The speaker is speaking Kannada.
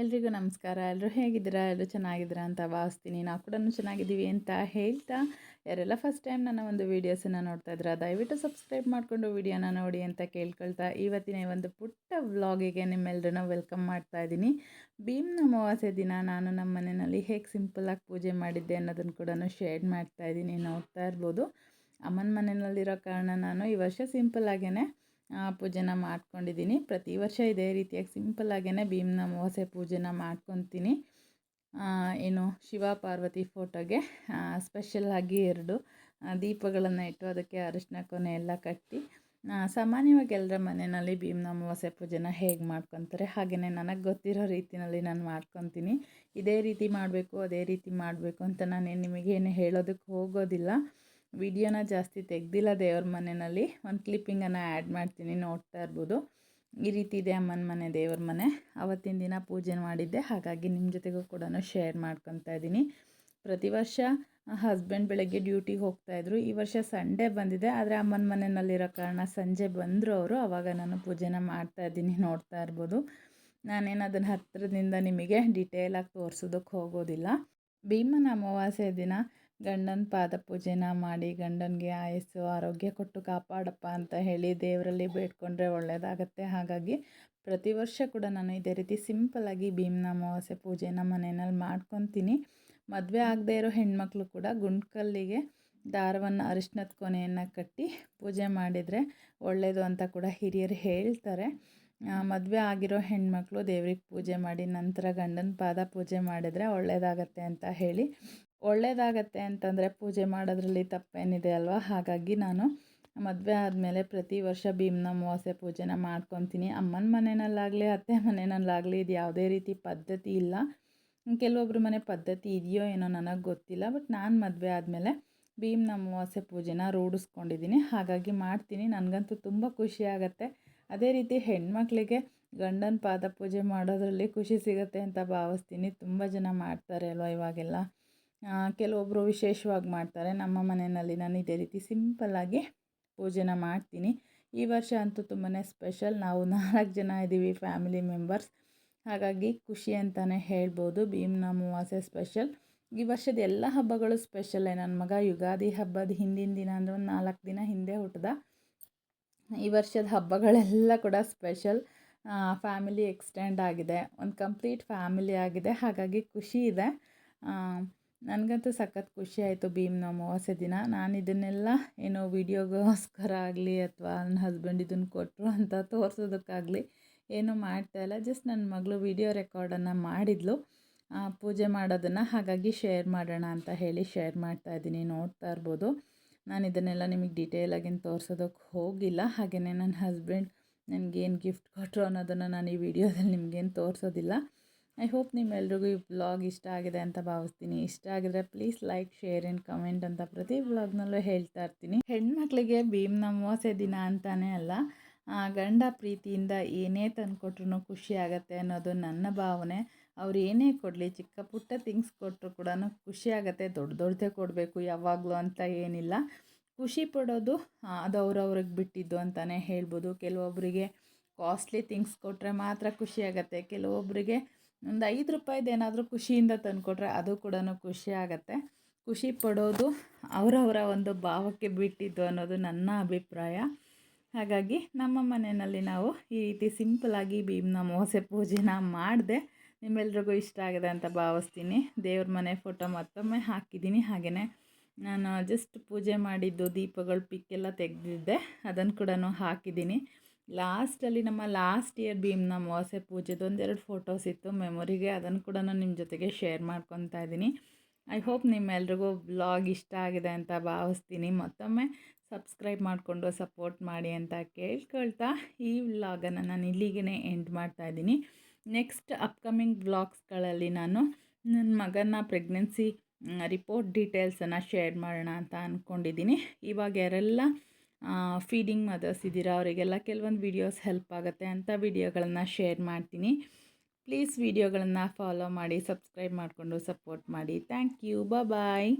ಎಲ್ರಿಗೂ ನಮಸ್ಕಾರ. ಎಲ್ಲರೂ ಹೇಗಿದ್ದೀರಾ? ಎಲ್ಲರೂ ಚೆನ್ನಾಗಿದ್ದೀರಾ ಅಂತ ಭಾವಿಸ್ತೀನಿ. ನಾವು ಕೂಡ ಚೆನ್ನಾಗಿದ್ದೀವಿ ಅಂತ ಹೇಳ್ತಾ ಯಾರೆಲ್ಲ ಫಸ್ಟ್ ಟೈಮ್ ನನ್ನ ಒಂದು ವೀಡಿಯೋಸನ್ನು ನೋಡ್ತಾ ಇದ್ದೀರಾ, ದಯವಿಟ್ಟು ಸಬ್ಸ್ಕ್ರೈಬ್ ಮಾಡಿಕೊಂಡು ವೀಡಿಯೋನ ನೋಡಿ ಅಂತ ಕೇಳ್ಕೊಳ್ತಾ ಇವತ್ತಿನ ಒಂದು ಪುಟ್ಟ ವ್ಲಾಗಿಗೆ ನಿಮ್ಮೆಲ್ಲರನ್ನ ವೆಲ್ಕಮ್ ಮಾಡ್ತಾ ಇದ್ದೀನಿ. ಭೀಮ್ನ ಅಮಾವಾಸ್ಯೆ ದಿನ ನಾನು ನಮ್ಮ ಮನೆಯಲ್ಲಿ ಹೇಗೆ ಸಿಂಪಲಾಗಿ ಪೂಜೆ ಮಾಡಿದ್ದೆ ಅನ್ನೋದನ್ನು ಕೂಡ ಶೇರ್ ಮಾಡ್ತಾ ಇದ್ದೀನಿ. ನೋಡ್ತಾ ಇರ್ಬೋದು. ಅಮ್ಮನ ಮನೆಯಲ್ಲಿರೋ ಕಾರಣ ನಾನು ಈ ವರ್ಷ ಸಿಂಪಲ್ಲಾಗೇ ಪೂಜೆನ ಮಾಡ್ಕೊಂಡಿದ್ದೀನಿ. ಪ್ರತಿ ವರ್ಷ ಇದೇ ರೀತಿಯಾಗಿ ಸಿಂಪಲ್ಲಾಗೇ ಭೀಮ್ನ ಅಮಾವಾಸ್ಯೆ ಪೂಜೆನ ಮಾಡ್ಕೊತೀನಿ. ಏನು ಶಿವ ಪಾರ್ವತಿ ಫೋಟೋಗೆ ಸ್ಪೆಷಲ್ಲಾಗಿ ಎರಡು ದೀಪಗಳನ್ನು ಇಟ್ಟು ಅದಕ್ಕೆ ಅರಿಶಿನ ಕೊನೆ ಎಲ್ಲ ಕಟ್ಟಿ ಸಾಮಾನ್ಯವಾಗಿ ಎಲ್ಲರ ಮನೆಯಲ್ಲಿ ಭೀಮ್ನ ಅಮಾವಾಸ್ಯೆ ಪೂಜೆನ ಹೇಗೆ ಮಾಡ್ಕೊತಾರೆ ಹಾಗೆಯೇ ನನಗೆ ಗೊತ್ತಿರೋ ರೀತಿಯಲ್ಲಿ ನಾನು ಮಾಡ್ಕೊತೀನಿ. ಇದೇ ರೀತಿ ಮಾಡಬೇಕು, ಅದೇ ರೀತಿ ಮಾಡಬೇಕು ಅಂತ ನಾನೇನು ನಿಮಗೇನು ಹೇಳೋದಕ್ಕೆ ಹೋಗೋದಿಲ್ಲ. ವಿಡಿಯೋನ ಜಾಸ್ತಿ ತೆಗ್ದಿಲ್ಲ ದೇವ್ರ ಮನೆಯಲ್ಲಿ. ಒಂದು ಕ್ಲಿಪ್ಪಿಂಗನ್ನು ಆ್ಯಡ್ ಮಾಡ್ತೀನಿ, ನೋಡ್ತಾ ಇರ್ಬೋದು. ಈ ರೀತಿ ಇದೆ ಅಮ್ಮನ ಮನೆ, ದೇವ್ರ ಮನೆ. ಅವತ್ತಿನ ದಿನ ಪೂಜೆ ಮಾಡಿದ್ದೆ. ಹಾಗಾಗಿ ನಿಮ್ಮ ಜೊತೆಗೂ ಕೂಡ ಶೇರ್ ಮಾಡ್ಕೊತಾ ಇದ್ದೀನಿ. ಪ್ರತಿ ವರ್ಷ ಹಸ್ಬೆಂಡ್ ಬೆಳಗ್ಗೆ ಡ್ಯೂಟಿಗೆ ಹೋಗ್ತಾಯಿದ್ರು ಈ ವರ್ಷ ಸಂಡೇ ಬಂದಿದೆ. ಆದರೆ ಅಮ್ಮನ ಮನೆಯಲ್ಲಿರೋ ಕಾರಣ ಸಂಜೆ ಬಂದರು ಅವರು. ಆವಾಗ ನಾನು ಪೂಜೆನ ಮಾಡ್ತಾಯಿದ್ದೀನಿ ನೋಡ್ತಾ ಇರ್ಬೋದು. ನಾನೇನು ಅದನ್ನು ಹತ್ತಿರದಿಂದ ನಿಮಗೆ ಡಿಟೇಲಾಗಿ ತೋರಿಸೋದಕ್ಕೆ ಹೋಗೋದಿಲ್ಲ. ಭೀಮನ ಅಮಾವಾಸ್ಯೆ ದಿನ ಗಂಡನ ಪಾದ ಪೂಜೆನ ಮಾಡಿ ಗಂಡನಿಗೆ ಆಯಸ್ಸು, ಆರೋಗ್ಯ ಕೊಟ್ಟು ಕಾಪಾಡಪ್ಪ ಅಂತ ಹೇಳಿ ದೇವರಲ್ಲಿ ಬೇಡ್ಕೊಂಡ್ರೆ ಒಳ್ಳೆಯದಾಗತ್ತೆ ಹಾಗಾಗಿ ಪ್ರತಿ ವರ್ಷ ಕೂಡ ನಾನು ಇದೇ ರೀತಿ ಸಿಂಪಲ್ಲಾಗಿ ಭೀಮ್ನ ಅಮಾವಾಸ್ಯೆ ಪೂಜೆನ ಮನೆಯಲ್ಲಿ ಮಾಡ್ಕೊತೀನಿ. ಮದುವೆ ಆಗದೆ ಇರೋ ಹೆಣ್ಮಕ್ಳು ಕೂಡ ಗುಂಡ್ಕಲ್ಲಿಗೆ ದಾರವನ್ನು ಅರಿಶಿನದ ಕೊನೆಯನ್ನು ಕಟ್ಟಿ ಪೂಜೆ ಮಾಡಿದರೆ ಒಳ್ಳೆಯದು ಅಂತ ಕೂಡ ಹಿರಿಯರು ಹೇಳ್ತಾರೆ. ಮದುವೆ ಆಗಿರೋ ಹೆಣ್ಮಕ್ಳು ದೇವ್ರಿಗೆ ಪೂಜೆ ಮಾಡಿ ನಂತರ ಗಂಡನ ಪಾದ ಪೂಜೆ ಮಾಡಿದರೆ ಒಳ್ಳೆಯದಾಗತ್ತೆ ಅಂತ ಹೇಳಿ ಒಳ್ಳೆಯದಾಗತ್ತೆ ಅಂತಂದರೆ ಪೂಜೆ ಮಾಡೋದ್ರಲ್ಲಿ ತಪ್ಪೇನಿದೆ ಅಲ್ವಾ? ಹಾಗಾಗಿ ನಾನು ಮದುವೆ ಆದಮೇಲೆ ಪ್ರತಿ ವರ್ಷ ಭೀಮ್ನ ಅಮಾವಾಸ್ಯೆ ಪೂಜೆನ ಮಾಡ್ಕೊತೀನಿ. ಅಮ್ಮನ ಮನೆಯಲ್ಲಾಗಲಿ ಅತ್ತೆ ಮನೆಯಲ್ಲಾಗಲಿ ಇದು ಯಾವುದೇ ರೀತಿ ಪದ್ಧತಿ ಇಲ್ಲ. ಕೆಲವೊಬ್ಬರು ಮನೆ ಪದ್ಧತಿ ಇದೆಯೋ ಏನೋ ನನಗೆ ಗೊತ್ತಿಲ್ಲ. ಬಟ್ ನಾನು ಮದುವೆ ಆದಮೇಲೆ ಭೀಮ್ನ ಅಮಾವಾಸ್ಯೆ ಪೂಜೆನ ರೂಢಿಸ್ಕೊಂಡಿದ್ದೀನಿ. ಹಾಗಾಗಿ ಮಾಡ್ತೀನಿ. ನನಗಂತೂ ತುಂಬ ಖುಷಿ ಆಗುತ್ತೆ. ಅದೇ ರೀತಿ ಹೆಣ್ಮಕ್ಳಿಗೆ ಗಂಡನ ಪಾದ ಪೂಜೆ ಮಾಡೋದ್ರಲ್ಲಿ ಖುಷಿ ಸಿಗುತ್ತೆ ಅಂತ ಭಾವಿಸ್ತೀನಿ. ತುಂಬ ಜನ ಮಾಡ್ತಾರೆ ಅಲ್ವ ಇವಾಗೆಲ್ಲ? ಕೆಲವೊಬ್ಬರು ವಿಶೇಷವಾಗಿ ಮಾಡ್ತಾರೆ. ನಮ್ಮ ಮನೆಯಲ್ಲಿ ನಾನು ಇದೇ ರೀತಿ ಸಿಂಪಲ್ಲಾಗಿ ಪೂಜೆನ ಮಾಡ್ತೀನಿ. ಈ ವರ್ಷ ಅಂತೂ ತುಂಬಾ ಸ್ಪೆಷಲ್ ನಾವು ನಾಲ್ಕು ಜನ ಇದ್ದೀವಿ ಫ್ಯಾಮಿಲಿ ಮೆಂಬರ್ಸ್ ಹಾಗಾಗಿ ಖುಷಿ ಅಂತಲೇ ಹೇಳ್ಬೋದು. ಭೀಮ್ನ ಅಮಾವಾಸ್ಯೆ ಸ್ಪೆಷಲ್ ಈ ವರ್ಷದ ಎಲ್ಲ ಹಬ್ಬಗಳು ಸ್ಪೆಷಲ್ಲೇ ನನ್ನ ಮಗ ಯುಗಾದಿ ಹಬ್ಬದ ಹಿಂದಿನ ದಿನ ಅಂದರೆ ಒಂದು ನಾಲ್ಕು ದಿನ ಹಿಂದೆ ಹುಟ್ಟಿದ ಈ ವರ್ಷದ ಹಬ್ಬಗಳೆಲ್ಲ ಕೂಡ ಸ್ಪೆಷಲ್ ಫ್ಯಾಮಿಲಿ ಎಕ್ಸ್ಟೆಂಡ್ ಆಗಿದೆ. ಒಂದು ಕಂಪ್ಲೀಟ್ ಫ್ಯಾಮಿಲಿ ಆಗಿದೆ. ಹಾಗಾಗಿ ಖುಷಿ ಇದೆ. ನನಗಂತೂ ಸಖತ್ ಖುಷಿ ಆಯಿತು ಭೀಮ್ನ ಅಮಾವಾಸ್ಯ ದಿನ. ನಾನು ಇದನ್ನೆಲ್ಲ ಏನೋ ವೀಡಿಯೋಗೋಸ್ಕರ ಆಗಲಿ ಅಥವಾ ನನ್ನ ಹಸ್ಬೆಂಡ್ ಇದನ್ನು ಕೊಟ್ಟರು ಅಂತ ತೋರಿಸೋದಕ್ಕಾಗಲಿ ಏನೂ ಮಾಡ್ತಾಯಿಲ್ಲ ಜಸ್ಟ್ ನನ್ನ ಮಗಳು ವೀಡಿಯೋ ರೆಕಾರ್ಡನ್ನು ಮಾಡಿದ್ಲು. ಪೂಜೆ ಮಾಡೋದನ್ನು ಹಾಗಾಗಿ ಶೇರ್ ಮಾಡೋಣ ಅಂತ ಹೇಳಿ ಶೇರ್ ಮಾಡ್ತಾ ಇದ್ದೀನಿ, ನೋಡ್ತಾ ಇರ್ಬೋದು. ನಾನು ಇದನ್ನೆಲ್ಲ ನಿಮಗೆ ಡೀಟೇಲಾಗೇನು ತೋರಿಸೋದಕ್ಕೆ ಹೋಗಿಲ್ಲ. ಹಾಗೆಯೇ ನನ್ನ ಹಸ್ಬೆಂಡ್ ನನಗೇನು ಗಿಫ್ಟ್ ಕೊಟ್ಟರು ಅನ್ನೋದನ್ನು ನಾನು ಈ ವಿಡಿಯೋದಲ್ಲಿ ನಿಮಗೇನು ತೋರಿಸೋದಿಲ್ಲ. ಐ ಹೋಪ್ ನಿಮ್ಮೆಲ್ರಿಗೂ ಈ ವ್ಲಾಗ್ ಇಷ್ಟ ಆಗಿದೆ ಅಂತ ಭಾವಿಸ್ತೀನಿ. ಇಷ್ಟ ಆಗಿದ್ರೆ please like share and comment ಅಂತ ಪ್ರತಿ ವ್ಲಾಗ್ನಲ್ಲೂ ಹೇಳ್ತಾ ಇರ್ತೀನಿ. ಹೆಣ್ಮಕ್ಳಿಗೆ ಭೀಮ್ನ ಮೋಸೆ ದಿನ ಅಂತಾನೆ ಅಲ್ಲ ಗಂಡ ಪ್ರೀತಿಯಿಂದ ಏನೇ ತಂದುಕೊಟ್ರು ಖುಷಿ ಆಗುತ್ತೆ ಅನ್ನೋದು ನನ್ನ ಭಾವನೆ. ಅವ್ರು ಏನೇ ಕೊಡಲಿ, ಚಿಕ್ಕ ಪುಟ್ಟ ಥಿಂಗ್ಸ್ ಕೊಟ್ಟರು ಕೂಡ ಖುಷಿ ಆಗುತ್ತೆ. ದೊಡ್ಡ ದೊಡ್ಡದೇ ಕೊಡಬೇಕು, ಯಾವಾಗಲೂ ಅಂತ ಏನಿಲ್ಲ. ಖುಷಿ ಪಡೋದು ಅದು ಅವ್ರವ್ರಿಗೆ ಬಿಟ್ಟಿದ್ದು ಅಂತಲೇ ಹೇಳ್ಬೋದು. ಕೆಲವೊಬ್ಬರಿಗೆ ಕಾಸ್ಟ್ಲಿ ಥಿಂಗ್ಸ್ ಕೊಟ್ಟರೆ ಮಾತ್ರ ಖುಷಿ ಕೆಲವೊಬ್ಬರಿಗೆ ಒಂದು ಐದು ರೂಪಾಯಿದು ಏನಾದರೂ ಖುಷಿಯಿಂದ ತಂದುಕೊಟ್ರೆ ಅದು ಕೂಡ ಖುಷಿ ಆಗುತ್ತೆ. ಖುಷಿ ಪಡೋದು ಅವರವರ ಒಂದು ಭಾವಕ್ಕೆ ಬಿಟ್ಟಿದ್ದು ಅನ್ನೋದು ನನ್ನ ಅಭಿಪ್ರಾಯ. ಹಾಗಾಗಿ ನಮ್ಮ ಮನೆಯಲ್ಲಿ ನಾವು ಈ ರೀತಿ ಸಿಂಪಲಾಗಿ ಭೀಮ್ನ ಮೋಸೆ ಪೂಜೆನ ಮಾಡಿದೆ ನಿಮ್ಮೆಲ್ರಿಗೂ ಇಷ್ಟ ಆಗಿದೆ ಅಂತ ಭಾವಿಸ್ತೀನಿ. ದೇವ್ರ ಮನೆ ಫೋಟೋ ಮತ್ತೊಮ್ಮೆ ಹಾಕಿದ್ದೀನಿ. ಹಾಗೆಯೇ ನಾನು ಜಸ್ಟ್ ಪೂಜೆ ಮಾಡಿದ್ದು ದೀಪಗಳು ಪಿಕ್ಕೆಲ್ಲ ತೆಗೆದಿದ್ದೆ. ಅದನ್ನು ಕೂಡ ಹಾಕಿದ್ದೀನಿ. ಲಾಸ್ಟಲ್ಲಿ ನಮ್ಮ ಲಾಸ್ಟ್ ಇಯರ್ ಭೀಮ್ನ ಅಮಾವಾಸ್ಯೆ ಪೂಜೆದು ಒಂದೆರಡು ಫೋಟೋಸ್ ಇತ್ತು. ಮೆಮೊರಿಗೆ ಅದನ್ನು ಕೂಡ ನಾನು ನಿಮ್ಮ ಜೊತೆಗೆ ಶೇರ್ ಮಾಡ್ಕೊತಾ ಇದ್ದೀನಿ. ಐ ಹೋಪ್ ನಿಮ್ಮೆಲ್ರಿಗೂ ಬ್ಲಾಗ್ ಇಷ್ಟ ಆಗಿದೆ ಅಂತ ಭಾವಿಸ್ತೀನಿ. ಮತ್ತೊಮ್ಮೆ ಸಬ್ಸ್ಕ್ರೈಬ್ ಮಾಡಿಕೊಂಡು ಸಪೋರ್ಟ್ ಮಾಡಿ ಅಂತ ಕೇಳ್ಕೊಳ್ತಾ ಈ ವ್ಲಾಗನ್ನು ನಾನು ಇಲ್ಲಿಗೆ ಎಂಡ್ ಮಾಡ್ತಾ ಇದ್ದೀನಿ. ನೆಕ್ಸ್ಟ್ ಅಪ್ಕಮಿಂಗ್ ಬ್ಲಾಗ್ಸ್ಗಳಲ್ಲಿ ನಾನು ನನ್ನ ಮಗನ ಪ್ರೆಗ್ನೆನ್ಸಿ ರಿಪೋರ್ಟ್ ಡೀಟೇಲ್ಸನ್ನು ಶೇರ್ ಮಾಡೋಣ ಅಂತ ಅಂದ್ಕೊಂಡಿದ್ದೀನಿ ಇವಾಗ ಯಾರೆಲ್ಲ ಫೀಡಿಂಗ್ ಮದರ್ಸ್ ಇದ್ದೀರಾ? ಅವರಿಗೆಲ್ಲ ಕೆಲವೊಂದು ವೀಡಿಯೋಸ್ ಹೆಲ್ಪ್ ಆಗುತ್ತೆ ಅಂಥ ವೀಡಿಯೋಗಳನ್ನು ಶೇರ್ ಮಾಡ್ತೀನಿ. ಪ್ಲೀಸ್ ವೀಡಿಯೋಗಳನ್ನು ಫಾಲೋ ಮಾಡಿ ಸಬ್ಸ್ಕ್ರೈಬ್ ಮಾಡಿಕೊಂಡು ಸಪೋರ್ಟ್ ಮಾಡಿ. Thank you bye